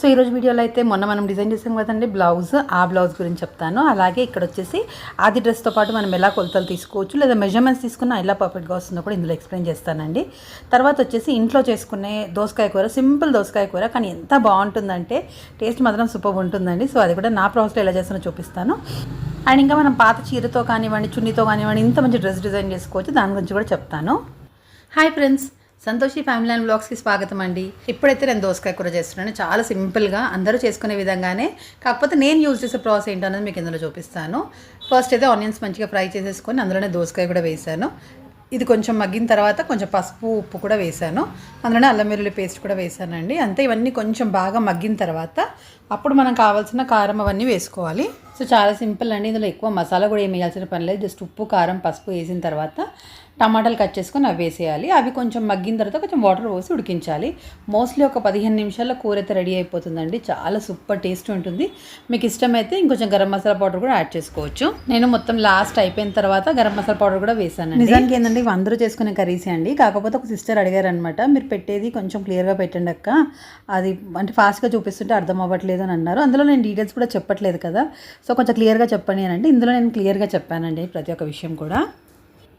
So ఈరోజు వీడియోలో అయితే మొన్న మనం డిజైన్ చేసాం కదండి బ్లౌజ్. ఆ బ్లౌజ్ గురించి చెప్తాను. అలాగే ఇక్కడ వచ్చేసి ఆది డ్రెస్తో పాటు మనం ఎలా కొలతలు తీసుకోవచ్చు లేదా మెజర్మెంట్స్ తీసుకున్న ఎలా పర్ఫెక్ట్గా వస్తుందో కూడా ఇందులో ఎక్స్ప్లెయిన్ చేస్తానండి. తర్వాత వచ్చేసి ఇంట్లో చేసుకునే దోసకాయ కూర సింపుల్ దోసకాయ కూర కానీ ఎంత బాగుంటుందంటే టేస్ట్ మాత్రం సూపర్ ఉంటుందండి. సో అది కూడా నా ప్రాసెస్లో ఎలా చేస్తానో చూపిస్తాను. అండ్ ఇంకా మనం పాత చీరతో కానివ్వండి చున్నీతో కానివ్వండి ఇంత మంచి డ్రెస్ డిజైన్ చేసుకోవచ్చు దాని గురించి కూడా చెప్తాను. Hi friends Santoshi family and బ్లాగ్స్కి స్వాగతం అండి. ఇప్పుడైతే నేను దోసకాయ కూర చేస్తున్నాను. చాలా సింపుల్గా అందరూ చేసుకునే విధంగానే కాకపోతే నేను యూజ్ చేసే ప్రాసెస్ ఏంటో అనేది మీకు ఇందులో చూపిస్తాను. ఫస్ట్ అయితే ఆనియన్స్ మంచిగా ఫ్రై చేసేసుకొని అందులోనే దోసకాయ కూడా వేసాను. ఇది కొంచెం మగ్గిన తర్వాత కొంచెం పసుపు ఉప్పు కూడా వేసాను. అందులోనే అల్లం వెల్లుల్లి పేస్ట్ కూడా వేసానండి. అంతే ఇవన్నీ కొంచెం బాగా మగ్గిన తర్వాత అప్పుడు మనం కావాల్సిన కారం అవన్నీ వేసుకోవాలి. సో చాలా సింపుల్ అండి. ఇందులో ఎక్కువ మసాలా కూడా ఏం వేయాల్సిన పని లేదు. జస్ట్ ఉప్పు కారం పసుపు వేసిన తర్వాత టమాటాలు కట్ చేసుకొని అవి వేసేయాలి. అవి కొంచెం మగ్గిన తర్వాత కొంచెం వాటర్ పోసి ఉడికించాలి. మోస్ట్లీ ఒక పదిహేను నిమిషాల్లో కూర అయితే రెడీ అయిపోతుందండి. చాలా సూపర్ టేస్ట్ ఉంటుంది. మీకు ఇష్టమైతే ఇంకొంచెం గరం మసాలా పౌడర్ కూడా యాడ్ చేసుకోవచ్చు. నేను మొత్తం లాస్ట్ అయిపోయిన తర్వాత గరం మసాలా పౌడర్ కూడా వేసాను నిజానికి ఏంటంటే ఇవి అందరూ చేసుకునే కర్రీసే అండి. కాకపోతే ఒక సిస్టర్ అడిగారు అనమాట మీరు పెట్టేది కొంచెం క్లియర్గా పెట్టండి అక్క. అది అంటే ఫాస్ట్గా చూపిస్తుంటే అర్థం అవ్వట్లేదు అని అన్నారు అందులో నేను డీటెయిల్స్ కూడా చెప్పట్లేదు కదా. సో కొంచెం క్లియర్గా చెప్పండి అని అంటే ఇందులో నేను క్లియర్గా చెప్పానండి ప్రతి ఒక్క విషయం కూడా.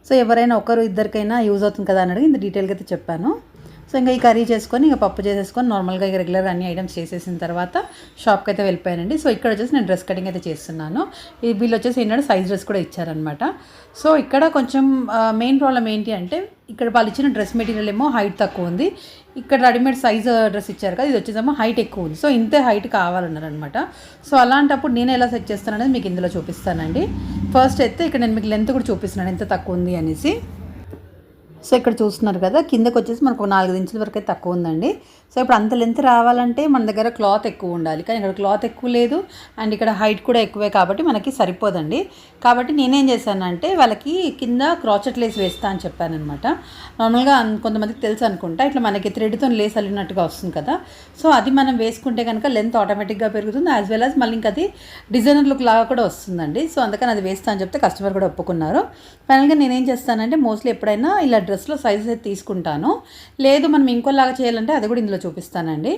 సో ఎవరైనా ఒకరు ఇద్దరికైనా యూజ్ అవుతుంది కదా అని అడిగి ఇంత డీటెయిల్గా అయితే చెప్పాను. సో ఇంకా ఈ కర్రీ చేసుకొని ఇంకా పప్పు చేసేసుకొని నార్మల్గా ఇక రెగ్యులర్ అన్ని ఐటమ్స్ చేసేసిన తర్వాత షాప్కి అయితే వెళ్ళిపోయానండి. సో ఇక్కడ వచ్చేసి నేను డ్రెస్ కటింగ్ అయితే చేస్తున్నాను. ఈ వీళ్ళు వచ్చేసి ఏంటంటే సైజ్ డ్రెస్ కూడా ఇచ్చారనమాట సో ఇక్కడ కొంచెం మెయిన్ ప్రాబ్లం ఏంటి అంటే ఇక్కడ వాళ్ళు ఇచ్చిన డ్రెస్ మెటీరియల్ ఏమో హైట్ తక్కువ ఉంది. ఇక్కడ రెడీమేడ్ సైజ్ డ్రెస్ ఇచ్చారు కదా ఇది వచ్చేసేమో హైట్ ఎక్కువ ఉంది. సో ఇంతే హైట్ కావాలన్నారు అనమాట సో అలాంటప్పుడు నేను ఎలా సెట్ చేస్తాననేది మీకు ఇందులో చూపిస్తానండి. ఫస్ట్ అయితే ఇక్కడ నేను మీకు లెంత్ కూడా చూపిస్తున్నాను ఎంత తక్కువ ఉంది అనేసి. సో ఇక్కడ చూస్తున్నారు కదా కిందకు వచ్చేసి మనకు నాలుగు ఇంచుల వరకు అయితే తక్కువ ఉందండి. సో ఇప్పుడు అంత లెంత్ రావాలంటే మన దగ్గర క్లాత్ ఎక్కువ ఉండాలి. కానీ ఇక్కడ క్లాత్ ఎక్కువ లేదు అండ్ ఇక్కడ హైట్ కూడా ఎక్కువే కాబట్టి మనకి సరిపోదండి. కాబట్టి నేనేం చేశానంటే వాళ్ళకి కింద క్రాచెట్ లేస్ వేస్తా అని చెప్పానమాట నార్మల్గా కొంతమందికి తెలుసు అనుకుంటా ఇట్లా మనకి థ్రెడ్తో లేస్ అల్లినట్టుగా వస్తుంది కదా. సో అది మనం వేసుకుంటే కనుక లెంత్ ఆటోమేటిక్గా పెరుగుతుంది యాజ్ వెల్ యాజ్ మళ్ళీ ఇంకా అది డిజైనర్ లుక్ లాగా కూడా వస్తుందండి. సో అందుకని అది వేస్తా అని చెప్తే కస్టమర్ కూడా ఒప్పుకున్నారు. ఫైనల్గా నేనేం చేస్తానంటే మోస్ట్లీ ఎప్పుడైనా ఇలా డ్రెస్లో సైజెస్ అయితే తీసుకుంటాను. లేదు మనం ఇంకోలాగా చేయాలంటే అది కూడా ఇందులో చూపిస్తానండి.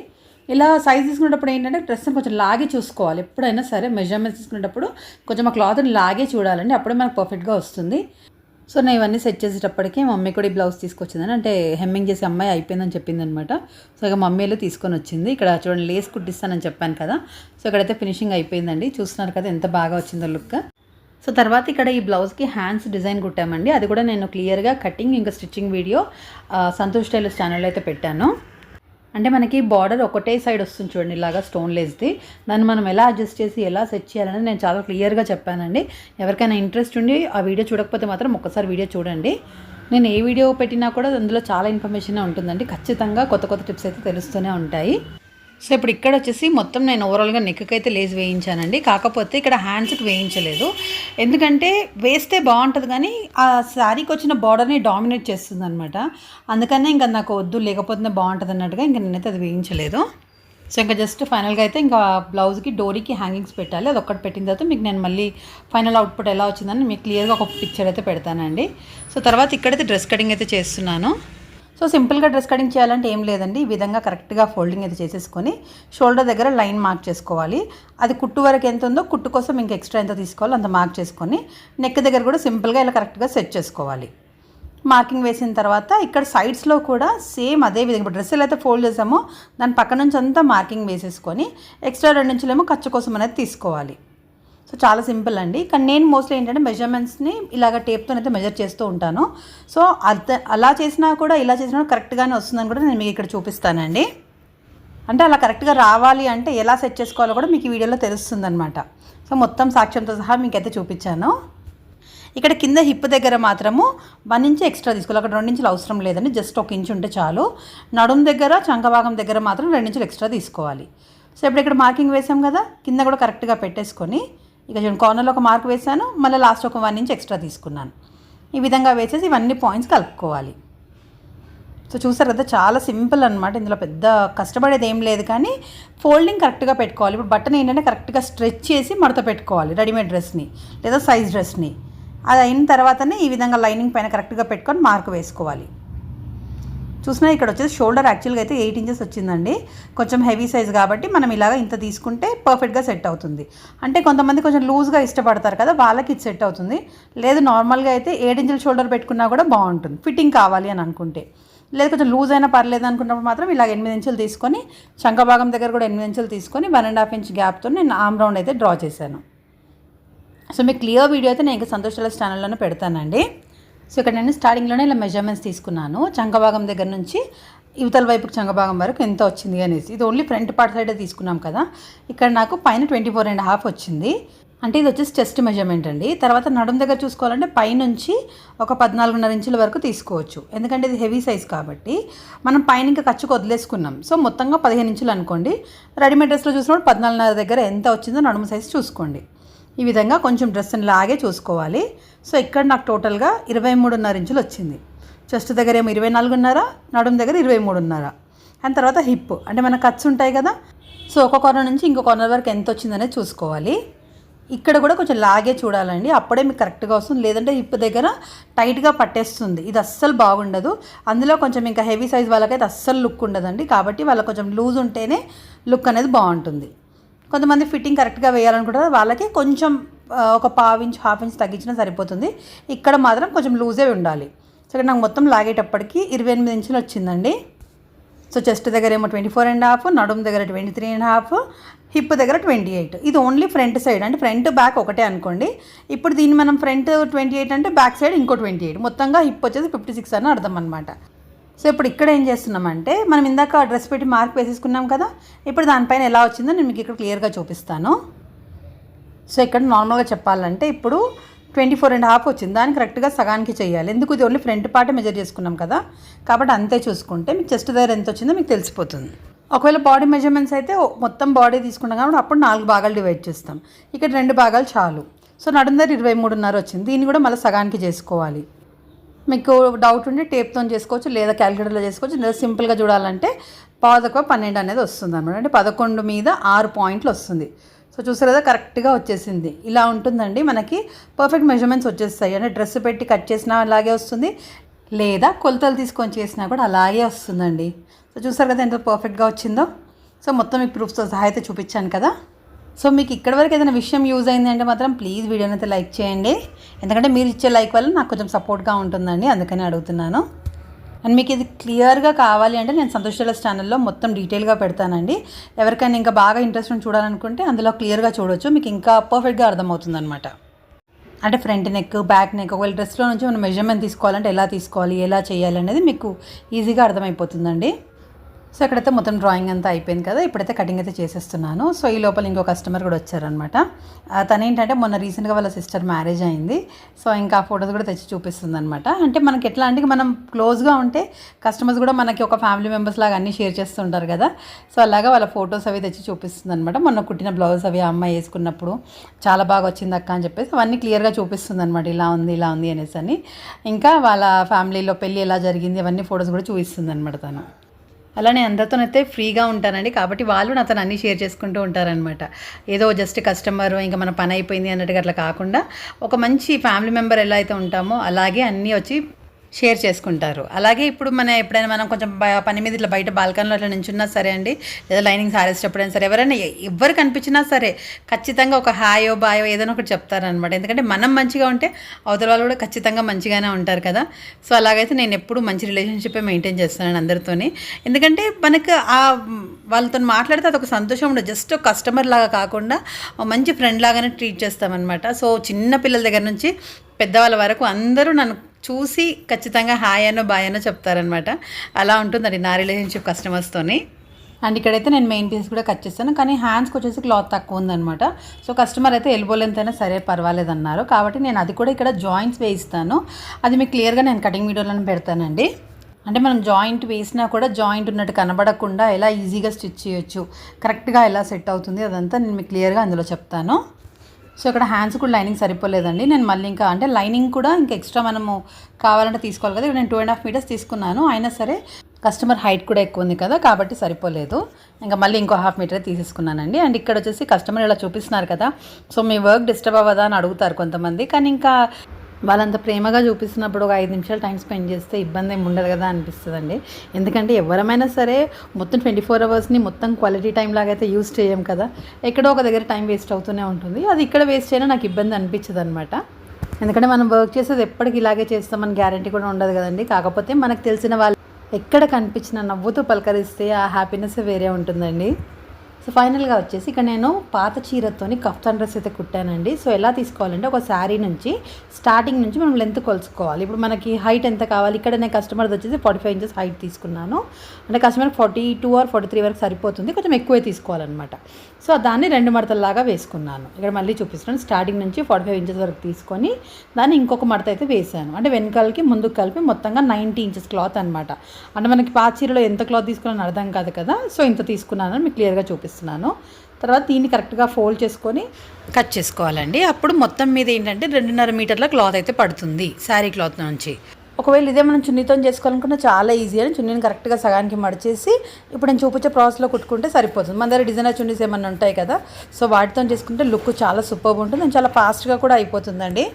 ఇలా సైజ్ తీసుకునేటప్పుడు ఏంటంటే డ్రెస్ని కొంచెం లాగి చూసుకోవాలి. ఎప్పుడైనా సరే మెజర్మెంట్స్ తీసుకునేటప్పుడు కొంచెం ఆ క్లాత్ని లాగే చూడాలండి. అప్పుడే మనకు పర్ఫెక్ట్గా వస్తుంది. సో నేను ఇవన్నీ సెట్ చేసేటప్పటికి మమ్మీ కూడా ఈ బ్లౌజ్ తీసుకొచ్చిందని అంటే హెమ్మింగ్ చేసి అమ్మాయి అయిపోయిందని చెప్పింది అనమాట సో ఇక మమ్మీ వెళ్ళి తీసుకొని వచ్చింది. ఇక్కడ చూడండి లేస్ కుట్టిస్తానని చెప్పాను కదా. సో ఇక్కడైతే ఫినిషింగ్ అయిపోయిందండి. చూస్తున్నారు కదా ఎంత బాగా వచ్చిందో లుక్. సో తర్వాత ఇక్కడ ఈ బ్లౌజ్కి హ్యాండ్స్ డిజైన్ కుట్టామండి. అది కూడా నేను క్లియర్గా కటింగ్ ఇంకా స్టిచ్చింగ్ వీడియో సంతోష్ టైలర్స్ ఛానల్లో అయితే పెట్టాను. అంటే మనకి బార్డర్ ఒకటే సైడ్ వస్తుంది చూడండి ఇలాగా స్టోన్ లేస్ది. దాన్ని మనం ఎలా అడ్జస్ట్ చేసి ఎలా సెట్ చేయాలనేది నేను చాలా క్లియర్గా చెప్పానండి. ఎవరికైనా ఇంట్రెస్ట్ ఉండి ఆ వీడియో చూడకపోతే మాత్రం ఒక్కసారి వీడియో చూడండి. నేను ఏ వీడియో పెట్టినా కూడా అందులో చాలా ఇన్ఫర్మేషన్ ఉంటుందండి. ఖచ్చితంగా కొత్త కొత్త టిప్స్ అయితే తెలుస్తూనే ఉంటాయి. సో ఇప్పుడు ఇక్కడ వచ్చేసి మొత్తం నేను ఓవరాల్గా నెక్కి అయితే లేస్ వేయించానండి. కాకపోతే ఇక్కడ హ్యాండ్స్కి వేయించలేదు. ఎందుకంటే వేస్తే బాగుంటుంది కానీ ఆ శారీకి వచ్చిన బార్డర్ని డామినేట్ చేస్తుంది అనమాట అందుకనే ఇంకా నాకు వద్దు లేకపోతే బాగుంటుంది అన్నట్టుగా ఇంకా నేనైతే అది వేయించలేదు. సో ఇంకా జస్ట్ ఫైనల్గా అయితే ఇంకా బ్లౌజ్కి డోరీకి హ్యాంగింగ్స్ పెట్టాలి. అది ఒక్కటి పెట్టిన తర్వాత మీకు నేను మళ్ళీ ఫైనల్ అవుట్పుట్ ఎలా వచ్చిందని మీకు క్లియర్గా ఒక పిక్చర్ అయితే పెడతానండి. సో తర్వాత ఇక్కడైతే డ్రెస్ కటింగ్ అయితే చేస్తున్నాను. సో సింపుల్గా డ్రెస్ కటింగ్ చేయాలంటే ఏం లేదండి. ఈ విధంగా కరెక్ట్గా ఫోల్డింగ్ అయితే చేసేసుకొని షోల్డర్ దగ్గర లైన్ మార్క్ చేసుకోవాలి. అది కుట్టు వరకు ఎంత ఉందో కుట్టు కోసం ఇంకా ఎక్స్ట్రా ఎంత తీసుకోవాలో అంత మార్క్ చేసుకొని నెక్ దగ్గర కూడా సింపుల్గా ఇలా కరెక్ట్గా సెట్ చేసుకోవాలి. మార్కింగ్ వేసిన తర్వాత ఇక్కడ సైడ్స్లో కూడా సేమ్ అదే విధంగా డ్రెస్ ఎలా అయితే ఫోల్డ్ చేసామో దాని పక్క నుంచి అంతా మార్కింగ్ వేసేసుకొని ఎక్స్ట్రా రెండు ఇంచులేమో ఖర్చు కోసం అనేది తీసుకోవాలి. సో చాలా సింపుల్ అండి. కానీ నేను మోస్ట్లీ ఏంటంటే మెజర్మెంట్స్ని ఇలాగ టేప్తో అయితే మెజర్ చేస్తూ ఉంటాను. సో అద అలా చేసినా కూడా ఇలా చేసినా కూడా కరెక్ట్గానే వస్తుందని కూడా నేను మీకు ఇక్కడ చూపిస్తానండి. అంటే అలా కరెక్ట్గా రావాలి అంటే ఎలా సెట్ చేసుకోవాలో కూడా మీకు ఈ వీడియోలో తెలుస్తుందనమాట సో మొత్తం సాక్ష్యంతో సహా మీకైతే చూపించాను. ఇక్కడ కింద హిప్ దగ్గర మాత్రము వన్ ఇంచ్ ఎక్స్ట్రా తీసుకోవాలి. అక్కడ రెండు ఇంచులు అవసరం లేదండి. జస్ట్ ఒక ఇంచు ఉంటే చాలు. నడుము దగ్గర చంకభాగం దగ్గర మాత్రం రెండు ఇంచులు ఎక్స్ట్రా తీసుకోవాలి. సో ఇప్పుడు ఇక్కడ మార్కింగ్ వేసాం కదా? కింద కూడా కరెక్ట్గా పెట్టేసుకొని ఇక చూడండి కార్నర్లో ఒక మార్క్ వేసాను మళ్ళీ లాస్ట్ ఒక వన్ ఇంచ్ ఎక్స్ట్రా తీసుకున్నాను. ఈ విధంగా వేసేసి ఇవన్నీ పాయింట్స్ కలుపుకోవాలి. సో చూసారు కదా చాలా సింపుల్ అనమాట ఇందులో పెద్ద కష్టపడేది ఏం లేదు కానీ ఫోల్డింగ్ కరెక్ట్గా పెట్టుకోవాలి. ఇప్పుడు బట్టన్ ఏంటంటే కరెక్ట్గా స్ట్రెచ్ చేసి మడత పెట్టుకోవాలి రెడీమేడ్ డ్రెస్ని లేదా సైజ్ డ్రెస్ని అది అయిన తర్వాతనే ఈ విధంగా లైనింగ్ పైన కరెక్ట్గా పెట్టుకొని మార్క్ వేసుకోవాలి. చూసినా ఇక్కడ వచ్చేసి షోల్డర్ యాక్చువల్గా అయితే ఎయిట్ ఇంచెస్ వచ్చిందండి. కొంచెం హెవీ సైజ్ కాబట్టి మనం ఇలాగ ఇంత తీసుకుంటే పర్ఫెక్ట్గా సెట్ అవుతుంది. అంటే కొంతమంది కొంచెం లూజ్గా ఇష్టపడతారు కదా వాళ్ళకి ఇది సెట్ అవుతుంది. లేదు నార్మల్గా అయితే ఏడు ఇంచుల షోల్డర్ పెట్టుకున్నా కూడా బాగుంటుంది. ఫిట్టింగ్ కావాలి అని అనుకుంటే. లేదు కొంచెం లూజ్ అయినా పర్లేదు అనుకున్నప్పుడు మాత్రం ఇలా ఎనిమిది ఇంచులు తీసుకొని శంఖభాగం దగ్గర కూడా ఎనిమిది ఇంచులు తీసుకొని వన్ అండ్ హాఫ్ ఇంచ్ గ్యాప్తో నేను ఆమ్ రౌండ్ అయితే డ్రా చేశాను. సో మీకు క్లియర్ వీడియో అయితే నేను ఇంకా సంతోషాల ఛానల్లోనే పెడతానండి. సో ఇక్కడ నేను స్టార్టింగ్లోనే ఇలా మెజర్మెంట్స్ తీసుకున్నాను. చంకభాగం దగ్గర నుంచి ఇవతల వైపుకి చంగభాగం వరకు ఎంత వచ్చింది అనేసి. ఇది ఓన్లీ ఫ్రంట్ పార్ట్ సైడే తీసుకున్నాం కదా. ఇక్కడ నాకు పైన ట్వంటీ ఫోర్ అండ్ హాఫ్ వచ్చింది. అంటే ఇది వచ్చేసి చెస్ట్ మెజర్మెంట్ అండి. తర్వాత నడుం దగ్గర చూసుకోవాలంటే పైనుంచి ఒక పద్నాలుగున్నర ఇంచుల వరకు తీసుకోవచ్చు. ఎందుకంటే ఇది హెవీ సైజ్ కాబట్టి మనం పైన ఇంకా ఖర్చుకు వదిలేసుకున్నాం. సో మొత్తంగా పదిహేను ఇంచులు అనుకోండి. రెడీమేడ్ డ్రెస్లో చూసినప్పుడు పద్నాలుగున్నర దగ్గర ఎంత వచ్చిందో నడుము సైజ్ చూసుకోండి. ఈ విధంగా కొంచెం డ్రెస్ని లాగే చూసుకోవాలి. సో ఇక్కడ నాకు టోటల్గా ఇరవై మూడున్నర ఇంచులు వచ్చింది. చెస్ట్ దగ్గర ఏమో ఇరవై నాలుగున్నర నడుం దగ్గర ఇరవై మూడున్నర. అండ్ తర్వాత హిప్ అంటే మన కట్స్ ఉంటాయి కదా. సో ఒక కార్నర్ నుంచి ఇంకో కార్నర్ వరకు ఎంత వచ్చిందనేది చూసుకోవాలి. ఇక్కడ కూడా కొంచెం లాగే చూడాలండి. అప్పుడే మీకు కరెక్ట్గా వస్తుంది. లేదంటే హిప్ దగ్గర టైట్గా పట్టేస్తుంది. ఇది అస్సలు బాగుండదు. అందులో కొంచెం ఇంకా హెవీ సైజ్ వాళ్ళకైతే అస్సలు లుక్ ఉండదండి. కాబట్టి వాళ్ళకి కొంచెం లూజ్ ఉంటేనే లుక్ అనేది బాగుంటుంది. కొంతమంది ఫిట్టింగ్ కరెక్ట్గా వేయాలనుకుంటారు. వాళ్ళకి కొంచెం ఒక పావు ఇంచ్ హాఫ్ ఇంచ్ తగ్గించినా సరిపోతుంది. ఇక్కడ మాత్రం కొంచెం లూజే ఉండాలి. సో ఇక్కడ నాకు మొత్తం లాగేటప్పటికి ఇరవై ఎనిమిది ఇంచులు వచ్చిందండి. సో చెస్ట్ దగ్గర ఏమో ట్వంటీ ఫోర్ అండ్ హాఫ్ నడుము దగ్గర twenty three and half hip దగ్గర ట్వంటీ ఎయిట్. ఇది ఓన్లీ ఫ్రంట్ సైడ్. అంటే ఫ్రంట్ బ్యాక్ ఒకటే అనుకోండి. ఇప్పుడు దీన్ని మనం ఫ్రంట్ ట్వంటీ ఎయిట్ అంటే బ్యాక్ సైడ్ ఇంకో ట్వంటీ ఎయిట్. మొత్తంగా హిప్ వచ్చేసి ఫిఫ్టీ సిక్స్ అని అర్థం అనమాట సో ఇప్పుడు ఇక్కడ ఏం చేస్తున్నామంటే మనం ఇందాక డ్రెస్ పెట్టి మార్క్ వేసేసుకున్నాం కదా ఇప్పుడు దానిపైన ఎలా వచ్చిందో నేను మీకు ఇక్కడ క్లియర్గా చూపిస్తాను. సో ఇక్కడ నార్మల్గా చెప్పాలంటే ఇప్పుడు ట్వంటీ ఫోర్ అండ్ హాఫ్ వచ్చింది. దాన్ని కరెక్ట్గా సగానికి చేయాలి. ఎందుకు ఇది ఓన్లీ ఫ్రంట్ పార్ట్ మెజర్ చేసుకున్నాం కదా కాబట్టి అంతే చూసుకుంటే మీకు చెస్ట్ దగ్గర ఎంత వచ్చిందో మీకు తెలిసిపోతుంది. ఒకవేళ బాడీ మెజర్మెంట్స్ అయితే మొత్తం బాడీ తీసుకున్నాం కాబట్టి అప్పుడు నాలుగు భాగాలు డివైడ్ చేస్తాం. ఇక్కడ రెండు భాగాలు చాలు. సో నడుం దగ్గర ఇరవై మూడున్నర వచ్చింది. దీన్ని కూడా మళ్ళీ సగానికి చేసుకోవాలి. మీకు డౌట్ ఉంటే టేప్తో చేసుకోవచ్చు లేదా క్యాలిక్యులేటర్లో చేసుకోవచ్చు. లేదా సింపుల్గా చూడాలంటే పాదకు పన్నెండు అనేది వస్తుంది అనమాట. అంటే పదకొండు మీద ఆరు పాయింట్లు వస్తుంది. సో చూసారు కదా కరెక్ట్గా వచ్చేసింది. ఇలా ఉంటుందండి. మనకి పర్ఫెక్ట్ మెజర్మెంట్స్ వచ్చేస్తాయి. అంటే డ్రెస్ పెట్టి కట్ చేసినా అలాగే వస్తుంది. లేదా కొలతలు తీసుకొని చేసినా కూడా అలాగే వస్తుందండి. సో చూసారు కదా ఎంత పర్ఫెక్ట్గా వచ్చిందో. సో మొత్తం మీకు ప్రూఫ్స్తో సహాయత చూపించాను కదా. సో మీకు ఇక్కడ వరకు ఏదైనా విషయం యూజ్ అయింది అంటే మాత్రం ప్లీజ్ వీడియోని అయితే లైక్ చేయండి. ఎందుకంటే మీరు ఇచ్చే లైక్ వల్ల నాకు కొంచెం సపోర్ట్గా ఉంటుందండి. అందుకని అడుగుతున్నాను. అండ్ మీకు ఇది క్లియర్గా కావాలి అంటే నేను సంతోష్ టెలర్స్ ఛానల్లో మొత్తం డీటెయిల్గా పెడతానండి. ఎవరికైనా ఇంకా బాగా ఇంట్రెస్ట్ ఉండి చూడాలనుకుంటే అందులో క్లియర్గా చూడొచ్చు. మీకు ఇంకా పర్ఫెక్ట్గా అర్థమవుతుందనమాట అంటే ఫ్రంట్ నెక్ బ్యాక్ నెక్ ఒకవేళ డ్రెస్లో నుంచి మనం మెజర్మెంట్ తీసుకోవాలంటే ఎలా తీసుకోవాలి ఎలా చేయాలి అనేది మీకు ఈజీగా అర్థమైపోతుందండి. సో ఇక్కడైతే మొత్తం డ్రాయింగ్ అంతా అయిపోయింది కదా ఇప్పుడైతే కటింగ్ అయితే చేసేస్తున్నాను. సో ఈ లోపల ఇంకో కస్టమర్ కూడా వచ్చారనమాట తను ఏంటంటే మొన్న రీసెంట్గా వాళ్ళ సిస్టర్ మ్యారేజ్ అయింది. సో ఇంకా ఆ ఫొటోస్ కూడా తెచ్చి చూపిస్తుంది అనమాట అంటే మనకి ఎట్లా అంటే మనం క్లోజ్గా ఉంటే కస్టమర్స్ కూడా మనకి ఒక ఫ్యామిలీ మెంబర్స్ లాగా అన్నీ షేర్ చేస్తుంటారు కదా. సో అలాగా వాళ్ళ ఫొటోస్ అవి తెచ్చి చూపిస్తుంది అనమాట మొన్న కుట్టిన బ్లౌజ్ అవి అమ్మాయి వేసుకున్నప్పుడు చాలా బాగా వచ్చింది అక్క అని చెప్పేసి అవన్నీ క్లియర్గా చూపిస్తుంది అనమాట ఇలా ఉంది ఇలా ఉంది అనేసి అని. ఇంకా వాళ్ళ ఫ్యామిలీలో పెళ్ళి ఎలా జరిగింది అవన్నీ ఫొటోస్ కూడా చూపిస్తుంది అనమాట తను. అలా నేను అందరితోనైతే ఫ్రీగా ఉంటానండి. కాబట్టి వాళ్ళు నాతో అన్నీ షేర్ చేసుకుంటూ ఉంటారనమాట ఏదో జస్ట్ కస్టమర్ ఇంకా మన పని అయిపోయింది అన్నట్టుగా అట్లా కాకుండా ఒక మంచి ఫ్యామిలీ మెంబర్ ఎలా అయితే ఉంటామో అలాగే అన్నీ వచ్చి షేర్ చేసుకుంటారు. అలాగే ఇప్పుడు మన ఎప్పుడైనా మనం కొంచెం పని మీద ఇట్లా బయట బాల్కనీలో అట్లా నించున్నా సరే అండి లేదా లైనింగ్స్ ఆరేసేటప్పుడైనా సరే ఎవరైనా ఎవరు ఎవ్వరు కనిపించినా సరే ఖచ్చితంగా ఒక హాయో బాయో ఏదైనా ఒకటి చెప్తారనమాట ఎందుకంటే మనం మంచిగా ఉంటే అవతల వాళ్ళు కూడా ఖచ్చితంగా మంచిగానే ఉంటారు కదా. సో అలాగైతే నేను ఎప్పుడు మంచి రిలేషన్షిప్ మెయింటైన్ చేస్తున్నాను అందరితోని. ఎందుకంటే మనకు ఆ వాళ్ళతో మాట్లాడితే అదొక సంతోషం ఉండదు. జస్ట్ కస్టమర్ లాగా కాకుండా మంచి ఫ్రెండ్ లాగానే ట్రీట్ చేస్తామన్నమాట. సో చిన్న పిల్లల దగ్గర నుంచి పెద్దవాళ్ళ వరకు అందరూ నన్ను చూసి ఖచ్చితంగా హాయ్ అనో బాయ్ అనో చెప్తారనమాట అలా ఉంటుందండి నా రిలేషన్షిప్ కస్టమర్స్తోని అండ్ ఇక్కడైతే నేను మెయిన్ పీస్ కూడా కట్ చేస్తాను. కానీ హ్యాండ్స్కి వచ్చేసి క్లాత్ తక్కువ ఉందనమాట సో కస్టమర్ అయితే ఎల్బో లెంత్ అయినా సరే పర్వాలేదు అన్నారు కాబట్టి నేను అది కూడా ఇక్కడ జాయింట్స్ వేయిస్తాను. అది మీకు క్లియర్గా నేను కటింగ్ వీడియోలను పెడతానండి. అంటే మనం జాయింట్ వేసినా కూడా జాయింట్ ఉన్నట్టు కనబడకుండా ఎలా ఈజీగా స్టిచ్ చేయొచ్చు కరెక్ట్గా ఎలా సెట్ అవుతుంది అదంతా నేను మీకు క్లియర్గా అందులో చెప్తాను. సో ఇక్కడ హ్యాండ్స్ కూడా లైనింగ్ సరిపోలేదండి. నేను మళ్ళీ ఇంకా అంటే లైనింగ్ కూడా ఇంకా ఎక్స్ట్రా మనము కావాలంటే తీసుకోవాలి కదా. నేను టూ అండ్ హాఫ్ మీటర్స్ తీసుకున్నాను. అయినా సరే కస్టమర్ హైట్ కూడా ఎక్కువ ఉంది కదా కాబట్టి సరిపోలేదు. ఇంకా మళ్ళీ ఇంకో హాఫ్ మీటర్ తీసేసుకున్నానండి. అండ్ ఇక్కడ వచ్చేసి కస్టమర్ ఇలా చూపిస్తున్నారు కదా. సో మీ వర్క్ డిస్టర్బ్ అవ్వదా అని అడుగుతారు కొంతమంది. కానీ ఇంకా వాళ్ళంత ప్రేమగా చూపిస్తున్నప్పుడు ఒక ఐదు నిమిషాలు టైం స్పెండ్ చేస్తే ఇబ్బంది ఏమి ఉండదు కదా అనిపిస్తుందండి. ఎందుకంటే ఎవరమైనా సరే మొత్తం ట్వంటీ ఫోర్ అవర్స్ని మొత్తం క్వాలిటీ టైం లాగా అయితే యూస్ చేయం కదా. ఎక్కడో ఒక దగ్గర టైం వేస్ట్ అవుతూనే ఉంటుంది. అది ఇక్కడ వేస్ట్ అయినా నాకు ఇబ్బంది అనిపించదు అనమాట ఎందుకంటే మనం వర్క్ చేసేది ఎప్పటికి ఇలాగే చేస్తామని గ్యారంటీ కూడా ఉండదు కదండి. కాకపోతే మనకు తెలిసిన వాళ్ళు ఎక్కడ కనిపించిన నవ్వుతూ పలకరిస్తే ఆ హ్యాపీనెస్ వేరే ఉంటుందండి. సో ఫైనల్గా వచ్చేసి ఇక్కడ నేను పాత చీరతోని కఫ్తాన్ డ్రెస్ అయితే కుట్టానండి. సో ఎలా తీసుకోవాలంటే ఒక శారీ నుంచి స్టార్టింగ్ నుంచి మనం లెంత్ కొలుసుకోవాలి. ఇప్పుడు మనకి హైట్ ఎంత కావాలి? ఇక్కడ నేను కస్టమర్ది వచ్చేసి ఫార్టీ ఫైవ్ ఇంచెస్ హైట్ తీసుకున్నాను. అంటే customer forty two or forty three వరకు సరిపోతుంది. కొంచెం ఎక్కువే తీసుకోవాలన్నమాట. సో దాన్ని రెండు మడతల్లాగా వేసుకున్నాను. ఇక్కడ మళ్ళీ చూపిస్తున్నాను. స్టార్టింగ్ నుంచి ఫార్టీ ఫైవ్ ఇంచెస్ వరకు తీసుకొని దాన్ని ఇంకొక మడత అయితే వేసాను. అంటే వెనకాలకి ముందుకు కలిపి మొత్తంగా నైంటీ ఇంచెస్ క్లాత్ అనమాట అంటే మనకి పాత చీరలో ఎంత క్లాత్ తీసుకున్నాను అర్థం కాదు కదా? సో ఇంత తీసుకున్నాను మీకు క్లియర్గా చూపిస్తున్నాను. తర్వాత దీన్ని కరెక్ట్గా ఫోల్డ్ చేసుకొని కట్ చేసుకోవాలండి. అప్పుడు మొత్తం మీద ఏంటంటే రెండున్నర మీటర్ల క్లాత్ అయితే పడుతుంది శారీ క్లాత్ నుంచి. ఒకవేళ ఇదే మనం చున్నీతో చేసుకోవాలనుకున్న చాలా ఈజీ అని చున్నీని కరెక్ట్గా సగానికి మడిచేసి ఇప్పుడు నేను చూపించే ప్రాసెస్లో కుట్టుకుంటే సరిపోతుంది. మన దగ్గర డిజైనర్ చున్నీస్ ఏమైనా ఉంటాయి కదా సో వాటితో చేసుకుంటే లుక్ చాలా సూపర్ ఉంటుంది. అండ్ చాలా ఫాస్ట్గా కూడా అయిపోతుందండి.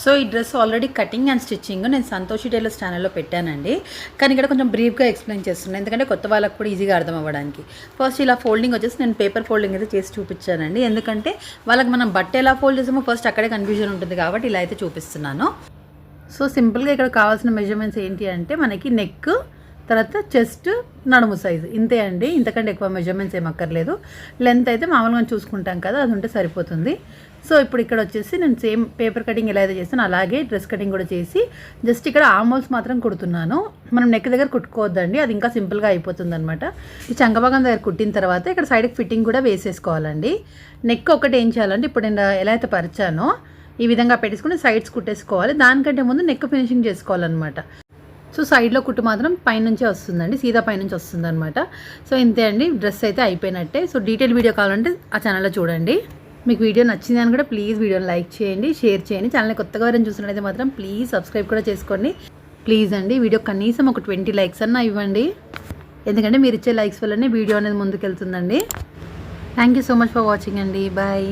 సో ఈ dress already cutting and stitching నేను సంతోషి టైలర్స్ ఛానల్లో పెట్టానండి. కానీ ఇక్కడ కొంచెం బ్రీఫ్గా ఎక్స్ప్లెయిన్ చేస్తున్నాను ఎందుకంటే కొత్త వాళ్ళకి కూడా ఈజీగా అర్థం అవ్వడానికి. ఫస్ట్ ఇలా ఫోల్డింగ్ వచ్చేసి నేను పేపర్ ఫోల్డింగ్ అయితే చేసి చూపించానండి. ఎందుకంటే వాళ్ళకి మనం బట్ట ఎలా ఫోల్డ్ చేసామో ఫస్ట్ అక్కడే కన్ఫ్యూజన్ ఉంటుంది కాబట్టి ఇలా అయితే చూపిస్తున్నాను. సో సింపుల్గా ఇక్కడ కావాల్సిన మెజర్మెంట్స్ ఏంటి అంటే మనకి నెక్ తర్వాత చెస్ట్ నడుము సైజు. ఇంతే అండి. ఇంతకంటే ఎక్కువ మెజర్మెంట్స్ ఏం అక్కర్లేదు. లెంత్ అయితే మామూలుగా చూసుకుంటాం కదా అది ఉంటే సరిపోతుంది. సో ఇప్పుడు ఇక్కడ వచ్చేసి నేను సేమ్ పేపర్ కటింగ్ ఎలా అయితే చేస్తాను అలాగే డ్రెస్ కటింగ్ కూడా చేసి జస్ట్ ఇక్కడ ఆమోల్స్ మాత్రం కుడుతున్నాను. మనం నెక్ దగ్గర కుట్టుకోవద్దండి. అది ఇంకా సింపుల్గా అయిపోతుంది అనమాట ఈ చంకభాగం దగ్గర కుట్టిన తర్వాత ఇక్కడ సైడ్కి ఫిట్టింగ్ కూడా వేసేసుకోవాలండి. నెక్ ఒకటి ఏం చేయాలంటే ఇప్పుడు నేను ఎలా అయితే పరిచానో ఈ విధంగా పెట్టేసుకుని సైడ్స్ కుట్టేసుకోవాలి. దానికంటే ముందు నెక్ ఫినిషింగ్ చేసుకోవాలన్నమాట. సో సైడ్లో కుట్టు మాత్రం పైనుంచే వస్తుందండి సీదా పైనుంచి వస్తుంది అనమాట సో ఇంతే అండి డ్రెస్ అయితే అయిపోయినట్టే. సో డీటెయిల్ వీడియో కావాలంటే ఆ ఛానల్లో చూడండి. మీకు వీడియో నచ్చింది అని కూడా ప్లీజ్ వీడియోని లైక్ చేయండి షేర్ చేయండి. ఛానల్ కొత్తగా ఎవరైనా చూసినట్టయితే మాత్రం ప్లీజ్ సబ్స్క్రైబ్ కూడా చేసుకోండి. ప్లీజ్ అండి వీడియో కనీసం ఒక ట్వంటీ లైక్స్ అన్న ఇవ్వండి. ఎందుకంటే మీరు ఇచ్చే లైక్స్ వల్లనే వీడియో అనేది ముందుకెళ్తుందండి. Thank you so much for watching అండి. బాయ్.